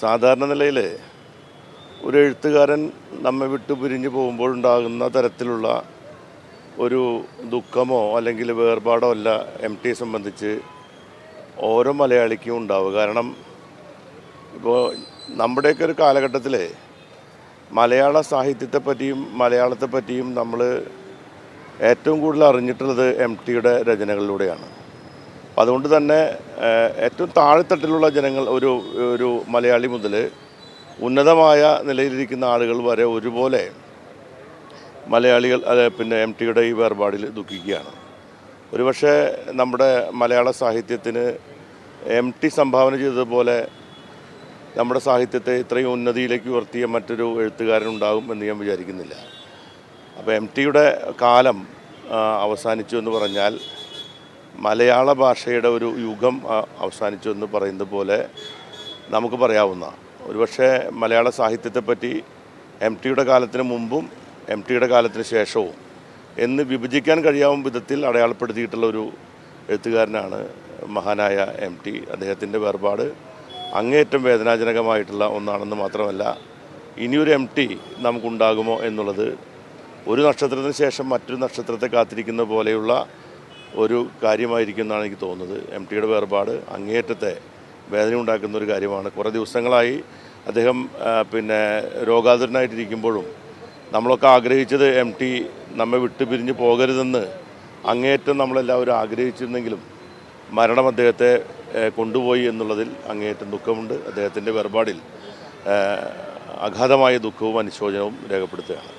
സാധാരണ നിലയിൽ ഒരു എഴുത്തുകാരൻ നമ്മെ വിട്ടു പിരിഞ്ഞു പോകുമ്പോഴുണ്ടാകുന്ന തരത്തിലുള്ള ഒരു ദുഃഖമോ അല്ലെങ്കിൽ വേർപാടോ അല്ല എം ടിയെ സംബന്ധിച്ച് ഓരോ മലയാളിക്കും ഉണ്ടാവുക. കാരണം ഇപ്പോൾ നമ്മുടെയൊക്കെ ഒരു കാലഘട്ടത്തിൽ മലയാള സാഹിത്യത്തെ പറ്റിയും മലയാളത്തെ പറ്റിയും നമ്മൾ ഏറ്റവും കൂടുതൽ അറിഞ്ഞിട്ടുള്ളത് എം ടിയുടെ രചനകളിലൂടെയാണ്. അപ്പം അതുകൊണ്ട് തന്നെ ഏറ്റവും താഴെത്തട്ടിലുള്ള ജനങ്ങൾ ഒരു ഒരു മലയാളി മുതൽ ഉന്നതമായ നിലയിലിരിക്കുന്ന ആളുകൾ വരെ ഒരുപോലെ മലയാളികൾ അത് പിന്നെ എം ടിയുടെ ഈ വേർപാടിൽ ദുഃഖിക്കുകയാണ്. ഒരുപക്ഷെ നമ്മുടെ മലയാള സാഹിത്യത്തിന് എം ടി സംഭാവന ചെയ്തതുപോലെ നമ്മുടെ സാഹിത്യത്തെ ഇത്രയും ഉന്നതിയിലേക്ക് ഉയർത്തിയ മറ്റൊരു എഴുത്തുകാരൻ ഉണ്ടാകും എന്ന് ഞാൻ വിചാരിക്കുന്നില്ല. അപ്പോൾ എം ടിയുടെ കാലം അവസാനിച്ചു എന്ന് പറഞ്ഞാൽ മലയാള ഭാഷയുടെ ഒരു യുഗം അവസാനിച്ചു എന്ന് പറയുന്നത് പോലെ നമുക്ക് പറയാവുന്ന. ഒരുപക്ഷെ മലയാള സാഹിത്യത്തെപ്പറ്റി എം ടിയുടെ കാലത്തിന് മുമ്പും എം ടിയുടെ കാലത്തിന് ശേഷവും എന്ന് വിഭജിക്കാൻ കഴിയാവുന്ന വിധത്തിൽ അടയാളപ്പെടുത്തിയിട്ടുള്ള ഒരു എഴുത്തുകാരനാണ് മഹാനായ എം ടി. അദ്ദേഹത്തിന്റെ വേർപാട് അങ്ങേയറ്റം വേദനാജനകമായിട്ടുള്ള ഒന്നാണെന്ന് മാത്രമല്ല ഇനിയൊരു എം ടി നമുക്കുണ്ടാകുമോ എന്നുള്ളത് ഒരു നക്ഷത്രത്തിന് ശേഷം മറ്റൊരു നക്ഷത്രത്തെ കാത്തിരിക്കുന്ന പോലെയുള്ള ഒരു കാര്യമായിരിക്കും എന്നാണ് എനിക്ക് തോന്നുന്നത്. എം ടിയുടെ വേർപാട് അങ്ങേയറ്റത്തെ വേദന ഉണ്ടാക്കുന്ന ഒരു കാര്യമാണ്. കുറേ ദിവസങ്ങളായി അദ്ദേഹം പിന്നെ രോഗാതുരനായിട്ടിരിക്കുമ്പോഴും നമ്മളൊക്കെ ആഗ്രഹിച്ചത് എം ടി നമ്മെ വിട്ടുപിരിഞ്ഞ് പോകരുതെന്ന് അങ്ങേയറ്റം നമ്മളെല്ലാവരും ആഗ്രഹിച്ചിരുന്നെങ്കിലും മരണം അദ്ദേഹത്തെ കൊണ്ടുപോയി എന്നുള്ളതിൽ അങ്ങേയറ്റം ദുഃഖമുണ്ട്. അദ്ദേഹത്തിന്റെ വേർപാടിൽ അഗാധമായ ദുഃഖവും അനുശോചനവും രേഖപ്പെടുത്തുകയാണ്.